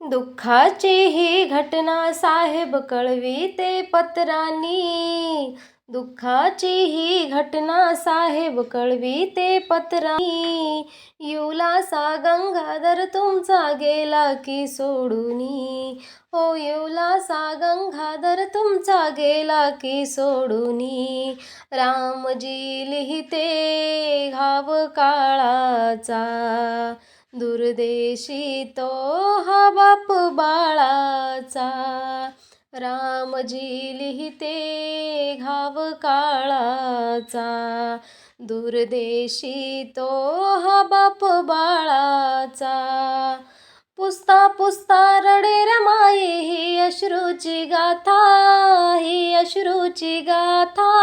दुःखाची ही घटना साहेब कळवी ते पत्रांनी. दुःखाची ही घटना साहेब कळवी ते पत्रांनी. युलासा गंगाधर तुमचा गेला की सोडूनी. हो युलासा गंगाधर तुमचा गेला की सोडूनी. रामजी लिहिते घाव काळाचा. दुर्देशी तो हा बाप बाळाचा. रामजी लिहिते घाव काळाचा. दुर्देशी तो हा बाप बाळाचा. पुस्ता पुस्ता रडे रमाई ही अश्रूची गाथा ही अश्रूची गाथा.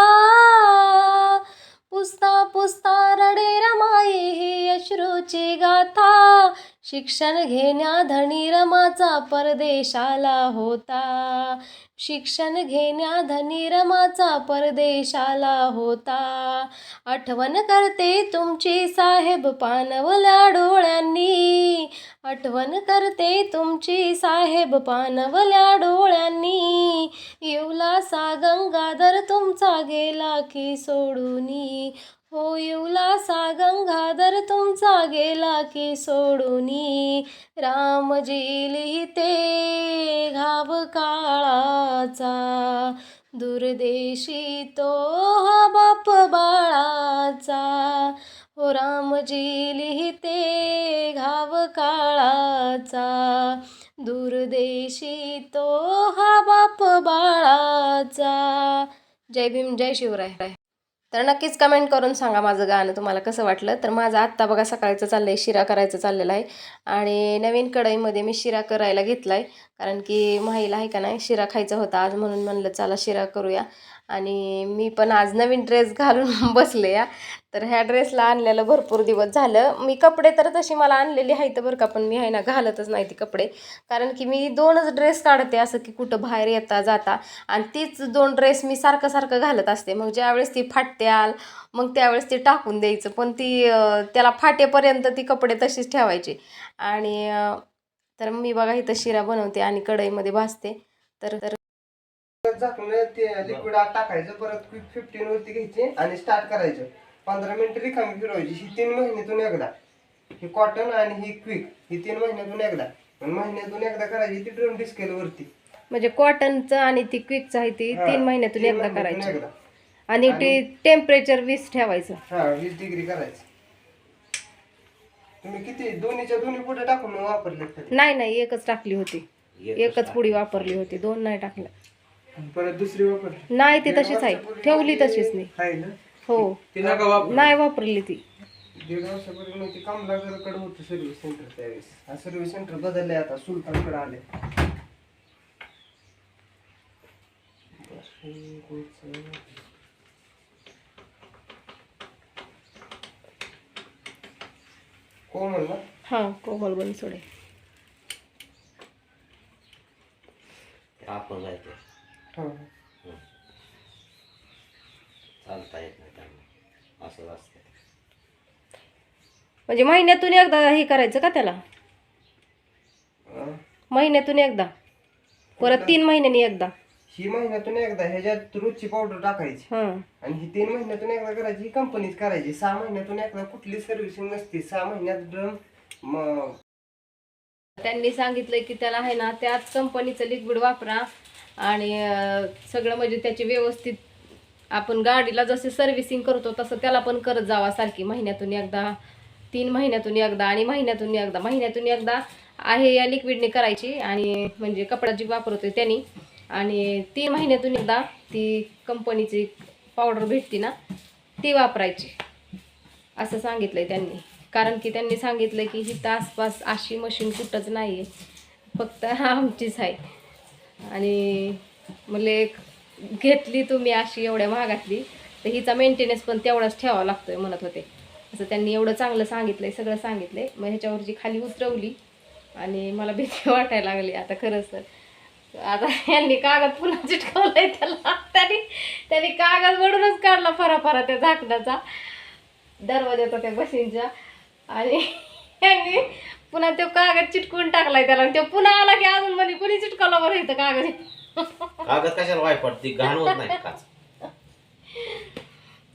पुसता पुसता रडे रमाई ही अश्रूची गाथा. शिक्षण घेण्या धनी रमाचा परदेशाला होता. शिक्षण घेण्या धनी रमाचा परदेशाला होता. आठवण करते तुमची साहेब पानवल्या डोळ्यांनी. आठवण करते तुमची साहेब पानवल्या डोळ्यांनी. येवला सा गंगा गेला की सोडूनी? होय उलासा गंगाधर तुमचा गेला की सोडूनी? रामजी लिहिते घाव काळाचा दुर्देशी तो हा बाप बाळाचा. हो रामजी लिहिते घाव काळाचा दुर्देशी तो हा बाप बाळाचा. जय भीम जय शिवराय. तर नक्कीच कमेंट करून सांगा माझं गाणं तुम्हाला कसं वाटलं? तर माझं आत्ता बघा सकाळचं चाललं आहे शिरा करायचं चाललेलं आहे. आणि नवीन कढईमध्ये मी शिरा करायला घेतला आहे कारण की माहीला आहे का नाही शिरा खायचा होता आज म्हणून म्हणलं चला शिरा करूया. आणि मी पण आज नवीन ड्रेस घालून बसले या. तर ह्या ड्रेसला आणलेलं भरपूर दिवस झालं. मी कपडे तर तशी मला आणलेली आहेत बरं का पण मी आहे ना घालतच नाही ती कपडे. कारण की मी दोनच ड्रेस काढते असं की कुठं बाहेर येता जाता. आणि तीच दोन ड्रेस मी सारखं सारखं घालत असते. मग ज्यावेळेस ती फाटत्याल मग त्यावेळेस ती टाकून द्यायचं. पण ती त्याला फाटेपर्यंत ती कपडे तशीच ठेवायची. आणि तर मी बघा इथं शिरा बनवते आणि कढईमध्ये भाजते. तर तर झाकून ते लिक्विड आत टाकायचं परत क्विक फिफ्टीन वरती घ्यायचे आणि स्टार्ट करायचं. पंधरा मिनिटं रिकामी फिरवायची ही तीन महिन्यातून एकदा. ही कॉटन आणि ही क्विक ही तीन महिन्यातून एकदा. महिन्यातून एकदा करायची ती ड्रम डिस्केल वरती. म्हणजे कॉटनचं आणि ती क्विकचं आहे ती तीन महिन्यातून तीन एकदा करायची. आणि ते टेम्परेचर वीस ठेवायचं. हा वीस डिग्री करायचं. तुम्ही किती दोन्हीच्या दोन्ही पुढे टाकून वापरले नाही नाही एकच टाकली होती. एकच पुडी वापरली होती दोन नाही टाकल्या. परत दुसरी वापरली. नाही ती तशीच आहे. ठेवली तशीच नाही. आहे ना? हो. नाही वापरली ती. दीड वर्षापूर्वी नव्हती कामलागरकडे होतं सर्व्हिस सेंटर त्यावेळेस. हा सर्व्हिस सेंटर बदलले आता सुलतानकडे आले कोण म्हणला हा कोमल बनसोडे आपण जायचं. हा. चालता येत नाही त्यांना. असं असतं. म्हणजे महिन्यातून एकदा हे करायचं का त्याला. महिन्यातून एकदा. परत तीन महिन्यांनी एकदा. ही महिन्यातून एकदा ह्याच्यात रोजची पावडर टाकायची. हा. आणि ही तीन महिन्यातून एकदा करायची ही कंपनीच करायची. सहा महिन्यातून एकदा कुठली सर्व्हिसिंग नसते. सहा महिन्यात ड्रम त्यांनी सांगितलंय की त्याला आहे ना त्याच कंपनीचं लिक्विड वापरा आणि अं, सगळं म्हणजे त्याची व्यवस्थित आपण गाडीला जसे सर्व्हिसिंग करतो तसं त्याला पण करत जावा सारखी. महिन्यातून एकदा तीन महिन्यातून एकदा आणि महिन्यातून एकदा. महिन्यातून एकदा आहे या लिक्विडने करायची आणि म्हणजे कपडा जी वापरतोय त्यांनी आणि तीन महिन्यातून एकदा ती कंपनीची पावडर भेटते ना ती वापरायची. असं सांगितलंय त्यांनी. कारण की त्यांनी सांगितलं की हिथं आसपास अशी मशीन कुठंच नाही आहे फक्त आमचीच आहे. आणि म्हणजे घेतली तुम्ही अशी एवढ्या महागातली तर हिचा मेंटेनन्स पण तेवढाच ठेवावा लागतोय म्हणत होते. असं त्यांनी एवढं चांगलं सांगितलंय सगळं सांगितलंय. मग ह्याच्यावर जी खाली उतरवली आणि मला भीती वाटायला लागली. आता खरंच तर आता यांनी कागद पुन्हा चिटकवलाय त्याला. त्यांनी त्यांनी कागद वडूनच काढला फरा फरा त्या झाकणाचा. दरवाजाचा त्या बशींच्या आणि यांनी पुन्हा तो कागद चिटकून टाकलाय त्याला. आणि तो पुन्हा आला की अजून म्हणे कुणी चिटकवला बरं इथं कागद? कागद कशाला वाय पडती घाण होत नाही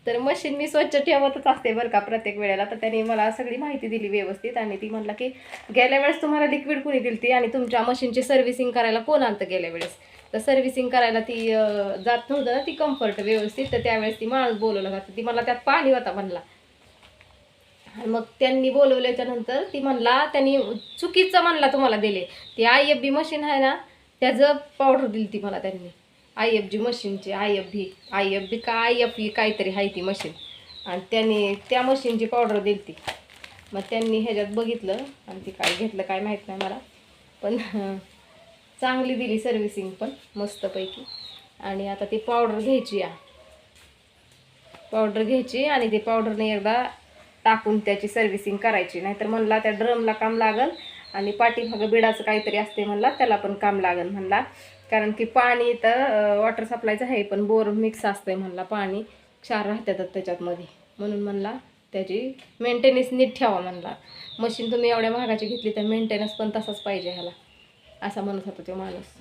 तर मशीन मी स्वच्छ ठेवतच असते बरं का प्रत्येक वेळेला. तर त्यांनी मला सगळी माहिती दिली व्यवस्थित आणि ती म्हणला की गेल्या वेळेस तुम्हाला लिक्विड कोणी दिली ती आणि तुमच्या मशीनची सर्व्हिसिंग करायला कोण आणतं गेल्या वेळेस? तर सर्व्हिसिंग करायला ती जात नव्हतं ना ती कम्फर्ट व्यवस्थित. तर त्यावेळेस ती माणूस बोलवलं जातं ती मला त्यात पाणी होता म्हणला. मग त्यांनी बोलवल्याच्या नंतर ती म्हणला त्यांनी चुकीचं म्हणला तुम्हाला दिले. ती आय एफ बी मशीन आहे ना त्याचं पावडर दिली ती मला त्यांनी. आय एफ जी मशीनची I F B I F B का आय एफ ई काहीतरी आहे ती मशीन. आणि त्यांनी त्या मशीनची पावडर दिली ती. मग त्यांनी ह्याच्यात बघितलं आणि ती काय घेतलं काय माहीत नाही मला. पण चांगली दिली सर्व्हिसिंग पण मस्तपैकी. आणि आता ती पावडर घ्यायची या. पावडर घ्यायची आणि ती पावडरने एकदा टाकून त्याची सर्व्हिसिंग करायची. नाहीतर म्हणला त्या ड्रमला काम लागल आणि पाठीमागं बिडाचं काहीतरी असते म्हणला त्याला पण काम लागल म्हणला. कारण की पाणी तर वॉटर सप्लायचं आहे पण बोर मिक्स असतंय म्हणला पाणी. क्षार राहतात त्याच्यातमध्ये. म्हणून म्हणला त्याची मेंटेनन्स नीट ठेवा म्हणला. मशीन तुम्ही एवढ्या महागाची घेतली तर मेंटेनन्स पण तसाच पाहिजे ह्याला. असा म्हणत होता तो माणूस.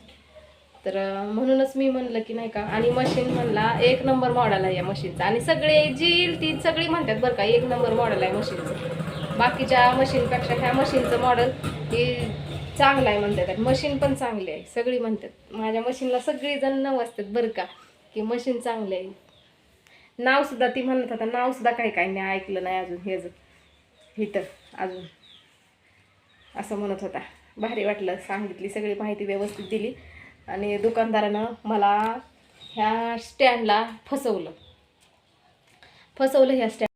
तर म्हणूनच मी म्हणलं की नाही का आणि मशीन म्हणला एक नंबर मॉडेल आहे या मशीनचा आणि सगळे जी ती सगळी म्हणतात बरं का एक नंबर मॉडेल आहे मशीनचं बाकीच्या मशीनपेक्षा ह्या मशीनचं मॉडेल की चांगलं आहे म्हणतात मशीन पण चांगली आहे. सगळी म्हणतात. माझ्या मशीनला सगळीजण जण असतात बरं का. की मशीन चांगले आहे. नावसुद्धा ती म्हणत होता नावसुद्धा काही काही नाही ऐकलं नाही अजून हे इथं अजून. असं म्हणत होता. भारी वाटलं सांगितली सगळी माहिती व्यवस्थित दिली. आणि दुकानदारानं मला ह्या स्टँडला फसवलं. फसवलं ह्या स्टँड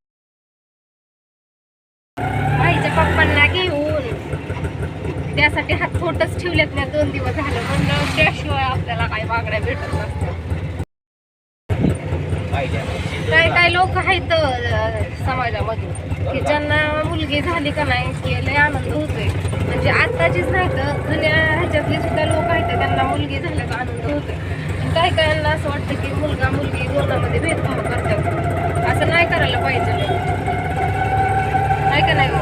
दिवस झालं म्हणलं त्याशिवाय आपल्याला काही मागण्या भेटत नसतात. काय काय लोक आहेत समाजामधून? समाजामध्ये की ज्यांना मुलगी झाली का नाही की लय आनंद होतोय. म्हणजे आत्ताचीच नाही तर जुन्या ह्याच्यातले सुद्धा लोक आहेत त्यांना मुलगी झाल्याचा आनंद होतोय. काही काहींना असं वाटतं की मुलगा मुलगी दोनामध्ये भेदभाव करतात. असं नाही करायला पाहिजे. नाही का नाही हो?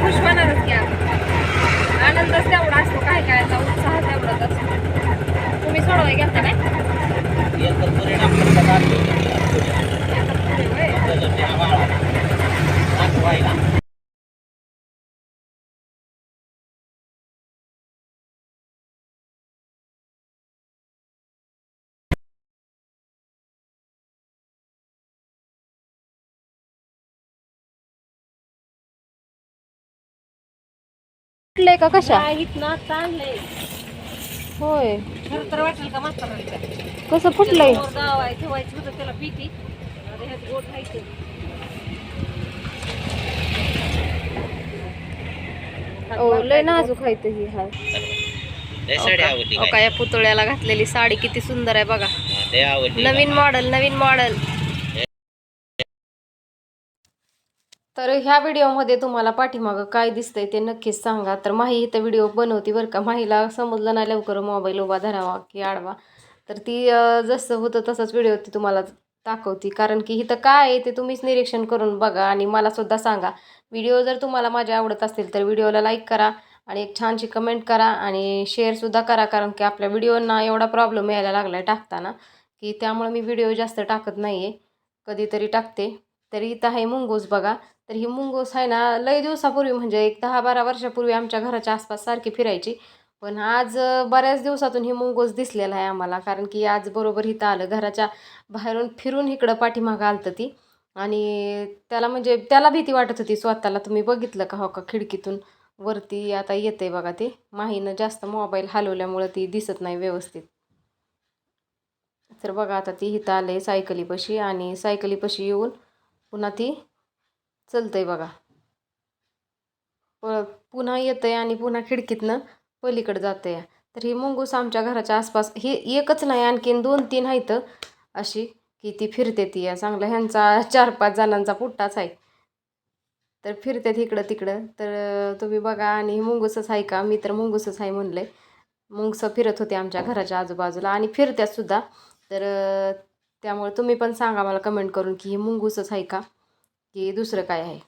खुश होणारच की आनंदच तेवढा असतो. काय काय उत्साह तेवढाच असतो तुम्ही सोडवाय घेता काय फुटलंय का? कशा? इथनं चांगलंय होय. खरं तर वाटेल का कसं फुटलंय? गाव आहे ठेवायचं होतं त्याला पिटी आता ह्यात गोठ खायचं ओ लय नाजूक आहे ही हा ओ, काय? या पुतळ्याला घातलेली साडी किती सुंदर आहे बघा. नवीन मॉडेल नवीन मॉडेल तर ह्या व्हिडिओमध्ये तुम्हाला पाठीमागं काय दिसतंय ते नक्कीच सांगा. तर माही इथं व्हिडिओ बनवती बरं का. माहीला समजलं नाही लवकर मोबाईल उभा धरावा की आडवा. तर ती जसं होतं तसंच व्हिडिओ ती तुम्हाला दाखवती. कारण की इथं काय आहे ते तुम्हीच निरीक्षण करून बघा आणि मला सुद्धा सांगा. व्हिडिओ जर तुम्हाला माझ्या आवडत असतील तर व्हिडिओला लाईक करा आणि एक छानशी कमेंट करा आणि शेअरसुद्धा करा. कारण की आपल्या व्हिडिओना एवढा प्रॉब्लेम यायला लागला आहे टाकताना की त्यामुळे मी व्हिडिओ जास्त टाकत नाही आहे कधीतरी टाकते. तर इथं आहे मुंगूस बघा. तर ही मुंगूस आहे ना लय दिवसापूर्वी म्हणजे एक दहा बारा वर्षापूर्वी आमच्या घराच्या आसपास सारखी फिरायची. पण आज बऱ्याच दिवसातून ही मुंगूस दिसलेला आहे आम्हाला कारण की आज बरोबर इथं आलं. घराच्या बाहेरून फिरून इकडं पाठीमागं आलतं ती. आणि त्याला म्हणजे त्याला भीती वाटत होती स्वतःला. तुम्ही बघितलं का हो का खिडकीतून? वरती आता येते बघा ते. माहीनं जास्त मोबाईल हलवल्यामुळं ती दिसत नाही व्यवस्थित. तर बघा आता ती इथं आले सायकलीपाशी आणि सायकलीपाशी येऊन पुन्हा ती चलते बघा. प पुन्हा येतंय आणि पुन्हा खिडकीतनं पलीकडे आहे तर ही मुंगूस आमच्या घराच्या आसपास ही एकच नाही आणखीन दोन तीन आहेत अशी की ती फिरते ती. या चांगलं ह्यांचा चार पाच जणांचा पुट्टाच आहे. तर फिरतात इकडं तिकडं. तर तुम्ही बघा आणि ही मुंगूसच आहे का? मी तर मुंगूसच आहे म्हणलंय. मुंगसं फिरत होते आमच्या घराच्या आजूबाजूला आणि फिरत्यात सुद्धा. तर त्यामुळे तुम्ही पण सांगा मला कमेंट करून की हे मुंगूसच आहे का? की दुसरं काय आहे?